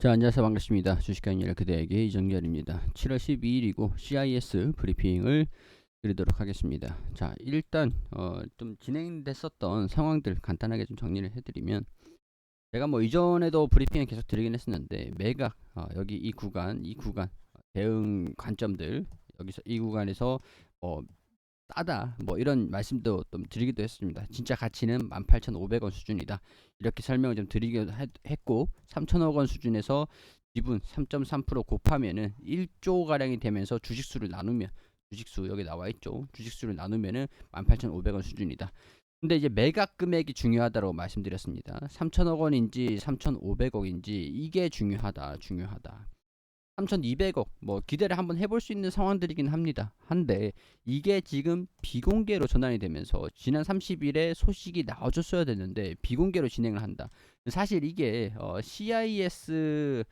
자, 안녕하세요. 반갑습니다. 주식강의를 그대에게 이정렬입니다. 7월 12일이고 CIS 브리핑을 드리도록 하겠습니다. 자, 일단 어, 좀 진행됐었던 상황들 간단하게 좀 정리를 해드리면 제가 뭐 이전에도 브리핑을 계속 드리긴 했었는데 매각 어, 여기 이 구간, 이 구간 대응 관점들 여기서 이 구간에서 어, 싸다 뭐 이런 말씀도 좀 드리기도 했습니다. 진짜 가치는 18,500원 수준이다. 이렇게 설명을 좀 드리기도 했고 3천억 원 수준에서 지분 3.3% 곱하면은 1조 가량이 되면서 주식수를 나누면 주식수 여기 나와 있죠. 주식수를 나누면은 18,500원 수준이다. 근데 이제 매각 금액이 중요하다고 말씀드렸습니다. 3천억 원인지 3,500억인지 이게 중요하다. 중요하다. 3,200억 뭐 기대를 한번 해볼 수 있는 상황들이긴 합니다. 한데 이게 지금 비공개로 전환이 되면서 지난 30일에 소식이 나와줬어야 되는데 비공개로 진행을 한다. 사실 이게 어, CIS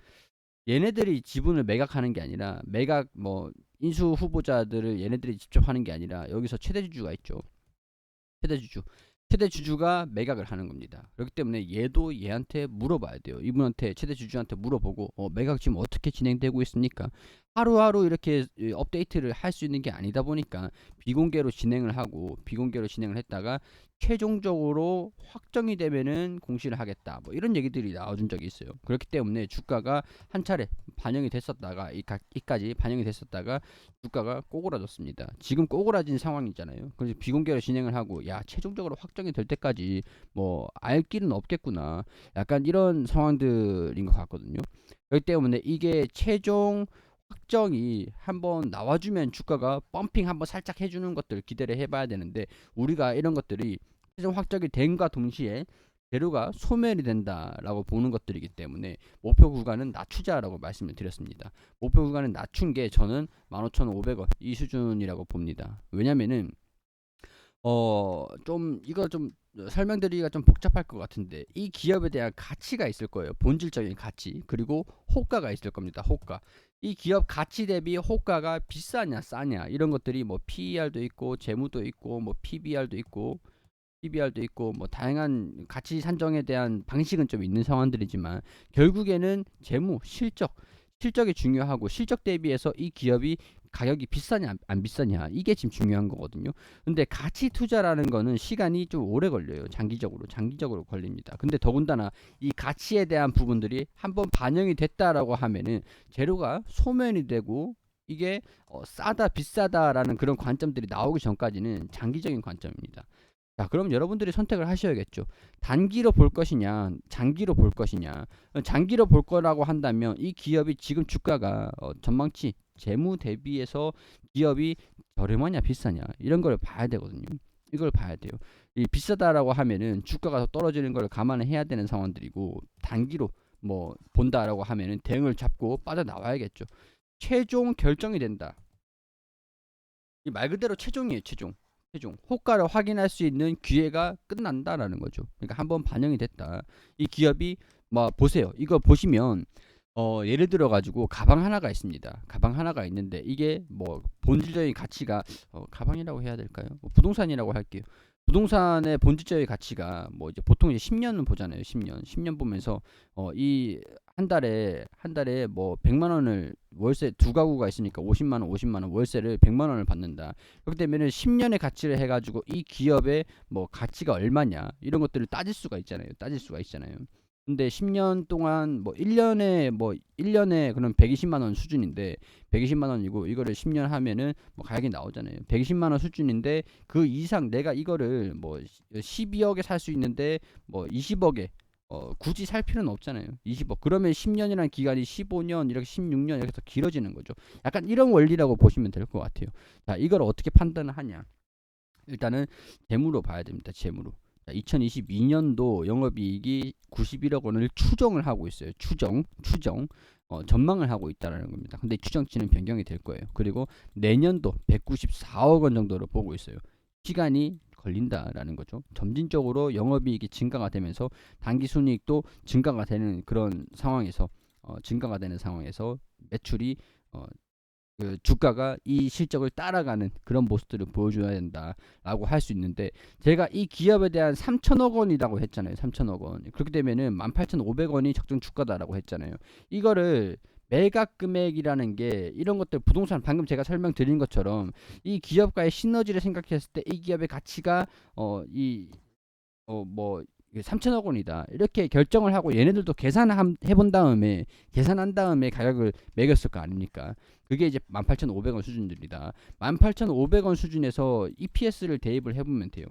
얘네들이 지분을 매각하는 게 아니라 매각 뭐 인수 후보자들을 얘네들이 직접 하는 게 아니라 여기서 최대 주주가 있죠. 최대 주주. 최대 주주가 매각을 하는 겁니다. 그렇기 때문에 얘도 얘한테 물어봐야 돼요. 이분한테 최대 주주한테 물어보고 어, 매각 지금 어떻게 진행되고 있습니까? 하루하루 이렇게 업데이트를 할 수 있는 게 아니다 보니까 비공개로 진행을 하고 비공개로 진행을 했다가 최종적으로 확정이 되면은 공시를 하겠다. 뭐 이런 얘기들이 나와준 적이 있어요. 그렇기 때문에 주가가 한 차례 반영이 됐었다가 이까지 반영이 됐었다가 주가가 꼬그라졌습니다. 지금 꼬그라진 상황이잖아요. 그래서 비공개로 진행을 하고 야 최종적으로 확정이 될 때까지 뭐 알 길은 없겠구나. 약간 이런 상황들인 것 같거든요. 그렇기 때문에 이게 최종 확정이 한번 나와주면 주가가 펌핑 한번 살짝 해주는 것들 기대를 해봐야 되는데 우리가 이런 것들이 최종 확정이 된과 동시에 재료가 소멸이 된다라고 보는 것들이기 때문에 목표 구간은 낮추자라고 말씀을 드렸습니다. 목표 구간은 낮춘 게 저는 15,500원 이 수준이라고 봅니다. 왜냐면은 어 좀 이거 좀 설명드리기가 좀 복잡할 것 같은데 이 기업에 대한 가치가 있을 거예요. 본질적인 가치 그리고 호가가 있을 겁니다. 호가 이 기업 가치 대비 호가가 비싸냐 싸냐 이런 것들이 뭐 PER도 있고 재무도 있고 뭐 PBR도 있고 PBR도 있고 뭐 다양한 가치 산정에 대한 방식은 좀 있는 상황들이지만 결국에는 재무 실적 실적이 중요하고 실적 대비해서 이 기업이 가격이 비싸냐 안 비싸냐 이게 지금 중요한 거거든요. 근데 가치 투자라는 거는 시간이 좀 오래 걸려요. 장기적으로 장기적으로 걸립니다. 근데 더군다나 이 가치에 대한 부분들이 한번 반영이 됐다라고 하면은 재료가 소멸이 되고 이게 어, 싸다 비싸다라는 그런 관점들이 나오기 전까지는 장기적인 관점입니다. 자, 그럼 여러분들이 선택을 하셔야겠죠. 단기로 볼 것이냐, 장기로 볼 것이냐. 장기로 볼 거라고 한다면 이 기업이 지금 주가가 어, 전망치 재무 대비해서 기업이 저렴하냐 비싸냐 이런 걸 봐야 되거든요. 이걸 봐야 돼요. 이 비싸다라고 하면은 주가가 더 떨어지는 걸 감안해야 되는 상황들이고 단기로 뭐 본다라고 하면은 대응을 잡고 빠져나와야겠죠. 최종 결정이 된다. 이 말 그대로 최종이에요, 최종. 최종 호가를 확인할 수 있는 기회가 끝난다라는 거죠. 그러니까 한번 반영이 됐다. 이 기업이 뭐 보세요. 이거 보시면 어, 예를 들어 가지고 가방 하나가 있습니다. 가방 하나가 있는데 이게 뭐 본질적인 가치가 어, 가방이라고 해야 될까요? 뭐 부동산이라고 할게요. 부동산의 본질적인 가치가 뭐 이제 보통 이제 10년은 보잖아요. 10년. 10년 보면서 어, 이 한 달에 한 달에 뭐 100만 원을 월세 두 가구가 있으니까 50만 원, 50만 원 월세를 100만 원을 받는다. 그렇기 때문에 10년의 가치를 해 가지고 이 기업의 뭐 가치가 얼마냐 이런 것들을 따질 수가 있잖아요. 따질 수가 있잖아요. 근데 10년 동안 뭐 1년에 뭐 1년에 그럼 120만 원 수준인데 120만 원이고 이거를 10년 하면은 뭐 가격이 나오잖아요. 120만 원 수준인데 그 이상 내가 이거를 뭐 12억에 살 수 있는데 뭐 20억에 어, 굳이 살 필요는 없잖아요. 20억. 그러면 10년이라는 기간이 15년, 이렇게 16년 이렇게 더 길어지는 거죠. 약간 이런 원리라고 보시면 될 것 같아요. 자, 이걸 어떻게 판단을 하냐? 일단은 재무로 봐야 됩니다. 재무로. 2022년도 영업이익이 91억 원을 추정을 하고 있어요. 추정, 추정. 어, 전망을 하고 있다는 겁니다. 근데 추정치는 변경이 될 거예요. 그리고 내년도 194억 원 정도로 보고 있어요. 시간이 걸린다라는 거죠. 점진적으로 영업이익이 증가가 되면서 단기순이익도 증가가 되는 그런 상황에서 어, 증가가 되는 상황에서 매출이 어, 그 주가가 이 실적을 따라가는 그런 모습들을 보여줘야 된다라고 할 수 있는데 제가 이 기업에 대한 3천억 원이라고 했잖아요. 3천억 원. 그렇게 되면은 18,500원이 적정 주가다라고 했잖아요. 이거를 매각 금액이라는 게 이런 것들 부동산 방금 제가 설명드린 것처럼 이 기업과의 시너지를 생각했을 때 이 기업의 가치가 어이어뭐 3천억 원이다 이렇게 결정을 하고 얘네들도 계산해 본 다음에 계산한 다음에 가격을 매겼을 거 아닙니까? 그게 이제 18,500원 수준들이다. 18,500원 수준에서 EPS를 대입을 해보면 돼요.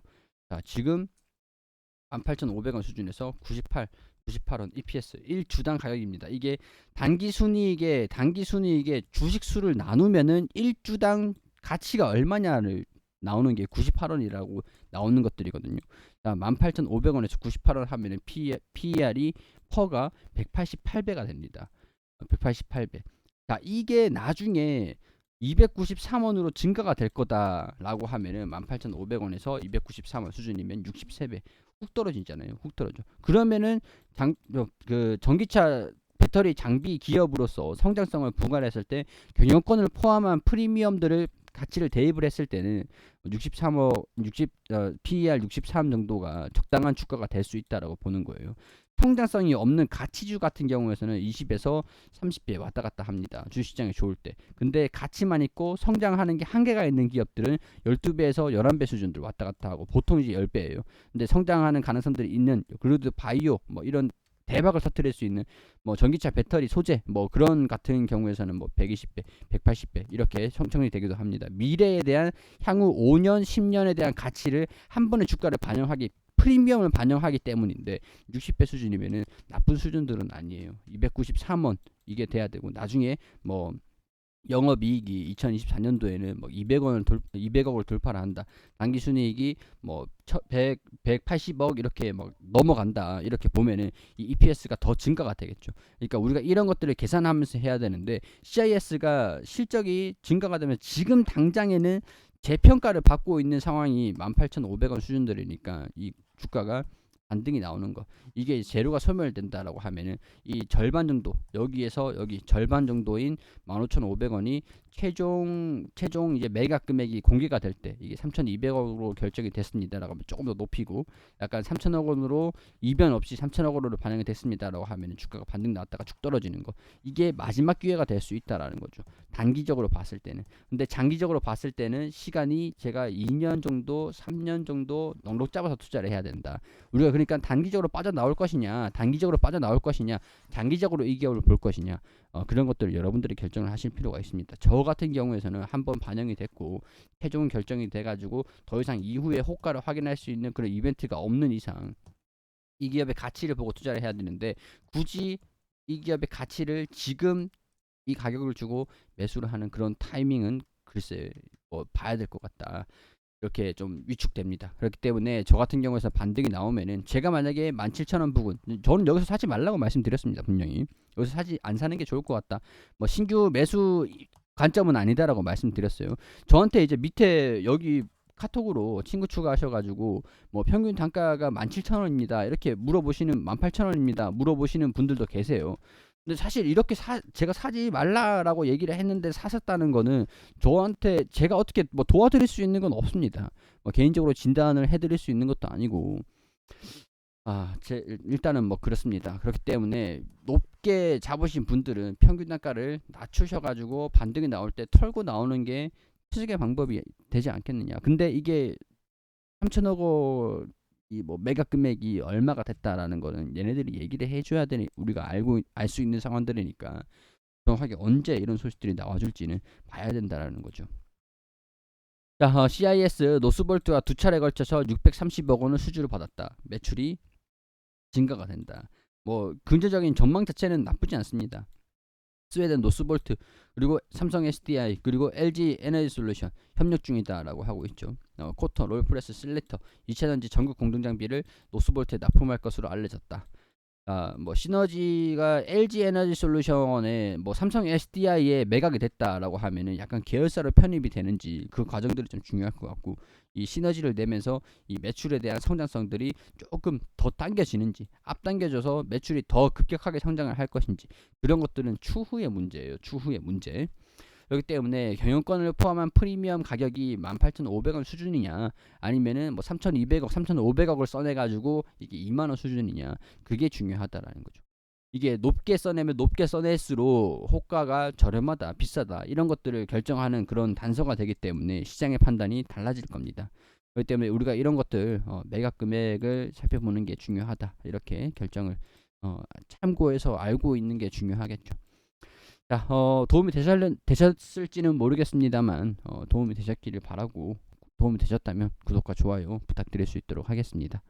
자 지금 18,500원 수준에서 98 98원 EPS 1주당 가격입니다. 이게 단기 순이익에 단기 순이익에 주식 수를 나누면은 1주당 가치가 얼마냐를 나오는 게 98원이라고 나오는 것들이거든요. 자, 18,500원에서 98원 하면은 PER이 퍼가 188배가 됩니다. 188배. 자, 이게 나중에 293원으로 증가가 될 거다라고 하면은 18,500원에서 293원 수준이면 63배 훅 떨어지잖아요. 훅 떨어져. 그러면은 장, 그 전기차 배터리 장비 기업으로서 성장성을 부과했을 때 경영권을 포함한 프리미엄들을 가치를 대입을 했을 때는 63억 60 어, PER 63 정도가 적당한 주가가 될 수 있다라고 보는 거예요. 성장성이 없는 가치주 같은 경우에서는 20에서 30배 왔다 갔다 합니다. 주시장이 좋을 때. 근데 가치만 있고 성장하는 게 한계가 있는 기업들은 12배에서 11배 수준들 왔다 갔다 하고 보통 이제 10배예요. 근데 성장하는 가능성들이 있는 그루드 바이오 뭐 이런 대박을 터뜨릴 수 있는 뭐 전기차 배터리 소재 뭐 그런 같은 경우에서는 뭐 120배, 180배 이렇게 형성이 되기도 합니다. 미래에 대한 향후 5년, 10년에 대한 가치를 한 번에 주가를 반영하기 프리미엄을 반영하기 때문인데 60배 수준이면은 나쁜 수준들은 아니에요. 293원 이게 돼야 되고 나중에 뭐 영업이익이 2024년도에는 뭐 200원을 돌 200억을 돌파를 한다. 단기 순이익이 뭐 100, 180억 이렇게 막 넘어간다. 이렇게 보면은 이 EPS가 더 증가가 되겠죠. 그러니까 우리가 이런 것들을 계산하면서 해야 되는데 CIS가 실적이 증가가 되면 지금 당장에는 재평가를 받고 있는 상황이 18,500원 수준들이니까 이 주가가 반등이 나오는 거. 이게 재료가 소멸된다라고 하면은 이 절반 정도 여기에서 여기 절반 정도인 15,500원이 최종 최종 이제 매각 금액이 공개가 될 때 이게 3,200억으로 결정이 됐습니다라고 하면 조금 더 높이고 약간 3,000억 원으로 이변 없이 3,000억 원으로 반영이 됐습니다라고 하면 주가가 반등 나왔다가 쭉 떨어지는 거. 이게 마지막 기회가 될 수 있다라는 거죠. 단기적으로 봤을 때는. 근데 장기적으로 봤을 때는 시간이 제가 2년 정도 3년 정도 넉넉 잡아서 투자를 해야 된다. 우리가 그러니까 단기적으로 빠져 나올 것이냐 단기적으로 빠져 나올 것이냐 장기적으로 이 기업을 볼 것이냐 어, 그런 것들을 여러분들이 결정을 하실 필요가 있습니다. 저 같은 경우에서는 한번 반영이 됐고 최종 결정이 돼가지고 더 이상 이후에 호가를 확인할 수 있는 그런 이벤트가 없는 이상 이 기업의 가치를 보고 투자를 해야 되는데 굳이 이 기업의 가치를 지금 이 가격을 주고 매수를 하는 그런 타이밍은 글쎄 뭐 봐야 될 것 같다. 이렇게 좀 위축됩니다. 그렇기 때문에 저 같은 경우에서 반등이 나오면은 제가 만약에 17,000원 부근 저는 여기서 사지 말라고 말씀드렸습니다. 분명히 여기서 사지 안 사는 게 좋을 것 같다. 뭐 신규 매수 관점은 아니다라고 말씀드렸어요. 저한테 이제 밑에 여기 카톡으로 친구 추가하셔가지고 뭐 평균 단가가 17,000원입니다. 이렇게 물어보시는 18,000원입니다. 물어보시는 분들도 계세요. 근데 사실 이렇게 사, 제가 사지 말라라고 얘기를 했는데 사셨다는 거는 저한테 제가 어떻게 뭐 도와드릴 수 있는 건 없습니다. 뭐 개인적으로 진단을 해드릴 수 있는 것도 아니고 아, 제 일단은 뭐 그렇습니다. 그렇기 때문에 높게 잡으신 분들은 평균 단가를 낮추셔 가지고 반등이 나올 때 털고 나오는 게 최적의 방법이 되지 않겠느냐. 근데 이게 3천억 원 이뭐 매각 금액이 얼마가 됐다라는 거는 얘네들이 얘기를 해줘야 되니 우리가 알고 알 수 있는 상황들이니까 정확하게 언제 이런 소식들이 나와줄지는 봐야 된다라는 거죠. 자, 어, CIS 노스볼트가 두 차례 걸쳐서 630억 원을 수주를 받았다. 매출이 증가가 된다. 뭐 긍정적인 전망 자체는 나쁘지 않습니다. 스웨덴 노스볼트 그리고 삼성 SDI 그리고 LG 에너지 솔루션 협력 중이다라고 하고 있죠. 어, 코터, 롤프레스, 실레터, 이차전지 전국 공동 장비를 노스볼트에 납품할 것으로 알려졌다. 아, 뭐 시너지가 LG 에너지 솔루션에 뭐 삼성 SDI에 매각이 됐다라고 하면은 약간 계열사로 편입이 되는지 그 과정들이 좀 중요할 것 같고 이 시너지를 내면서 이 매출에 대한 성장성들이 조금 더 당겨지는지 앞당겨져서 매출이 더 급격하게 성장을 할 것인지 그런 것들은 추후의 문제예요. 추후의 문제. 그렇기 때문에 경영권을 포함한 프리미엄 가격이 18,500원 수준이냐 아니면은 뭐 3,200억, 3,500억을 써내 가지고 이게 2만 원 수준이냐 그게 중요하다라는 거죠. 이게 높게 써내면 높게 써낼수록 호가가 저렴하다, 비싸다 이런 것들을 결정하는 그런 단서가 되기 때문에 시장의 판단이 달라질 겁니다. 그렇기 때문에 우리가 이런 것들 어, 매각 금액을 살펴보는 게 중요하다 이렇게 결정을 어, 참고해서 알고 있는 게 중요하겠죠. 자, 어, 도움이 되셨, 되셨을지는 모르겠습니다만 어, 도움이 되셨기를 바라고 도움이 되셨다면 구독과 좋아요 부탁드릴 수 있도록 하겠습니다.